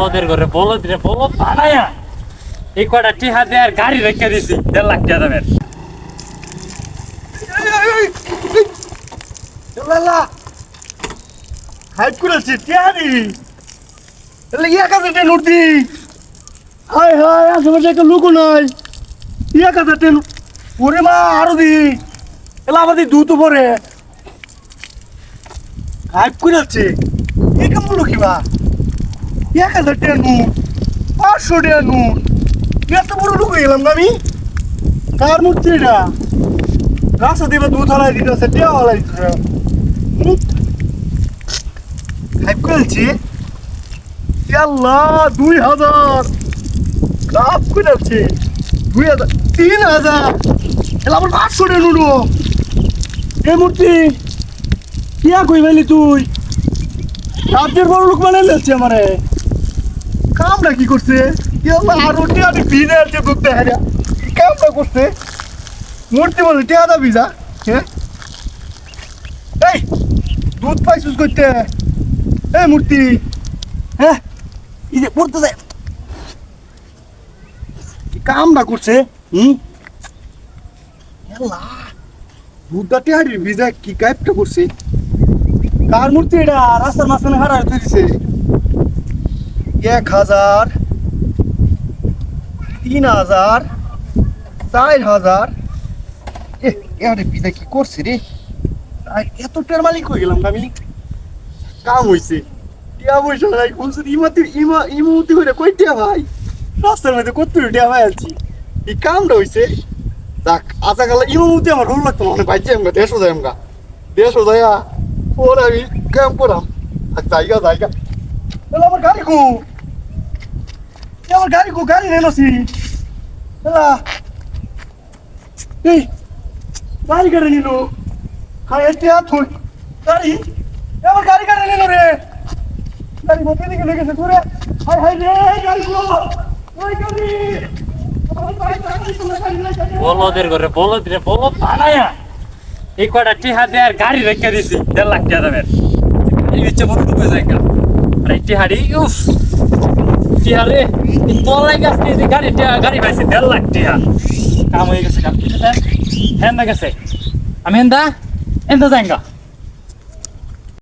বলদের ঘরে, বলদ রে, বলদ বানায়া। এই কটা টিহা দিয়ে আর গাড়ি রেখে দিছি, দেড় লাখ টাকা দামের। এলে ইয়া নাই। ইয়া আরও দি। এলা দুটো পরে হাইপ করেছে। এ কেমন লুকি বা ইয়া কাছে টেন পাঁচশো টেন এত বড় লুকো আমি কার মূর্তি এটা রাস্তা দিবে দুধ হালাই দিতেছে টিয়া দুই হাজার লাভ করেছে দুই হাজার তিন হাজার এলা আমার পাঁচশো রে নুডু মূর্তি কিয়া কই ফেলি তুই রাজ্যের বড় লোক মানে লেছে আমারে কামটা কি করছে? আল্লাহ আর ওটি আটি ভিজে আছে দুধ দেখা যা করছে। মূর্তি বলে টিয়া দাবি যা হ্যাঁ? এই দুধ পাইছিস করতে এই মূর্তি হ্যাঁ? এই যে পড়তে যায় কি করছে হুম? দুধটা টিয়ারির ভিজা কি কাইপটা করছে? কার মূর্তি এটা? রাস্তার মাঝখানে হারা হতে দিছে। এক হাজার, তিন হাজার, চার হাজার। এ বিদা কি করছে রে? এত টের মালিক হয়ে গেলাম আমি কাম হইছে। টিয়া পয়সা নাই, বলছে ইমাতি ইমা ইমুতি করে কই টিয়া ভাই? রাস্তার মধ্যে কত টিয়া ভাই আছি এই কামটা হইছে। দেখ আজা কালে ইমামতি আমার ভালো লাগতো মানে বাইছে আমরা দেড়শো যায় আমরা দেড়শো যায় ওর আমি কাম করাম। আর জায়গা জায়গা। আমার গাড়ি এ আমার গাড়ি কু গাড়ি এলা এই, গাড়ি কেটে নিল। হ্যাঁ এটি হাত থই গাড়ি আমার গাড়ি কেটে নিল রে। গাড়ি মধ্যে দিকে লেগেছে ঘুরে। হাই হাই রে গাড়ি গো ওই গাড়ি। বলদের ঘরে, বলদ রে, বলদ বানায়া। এই কটা টিহা দিয়ে আর গাড়ি রেখে দিছি, দেড় লাখ টাকা দামের। হচ্ছে বড় রূপে জায়গা আর এই টিহাড়ি উফ। টিহারে তলাই গাছ দিয়ে গাড়ি টিয়া, গাড়ি পাইছে, দেড় লাখ টিয়া। কাম হয়ে গেছে কাম হ্যাঁ গেছে। আমি এন্দা এন্দা যাইঙ্গা।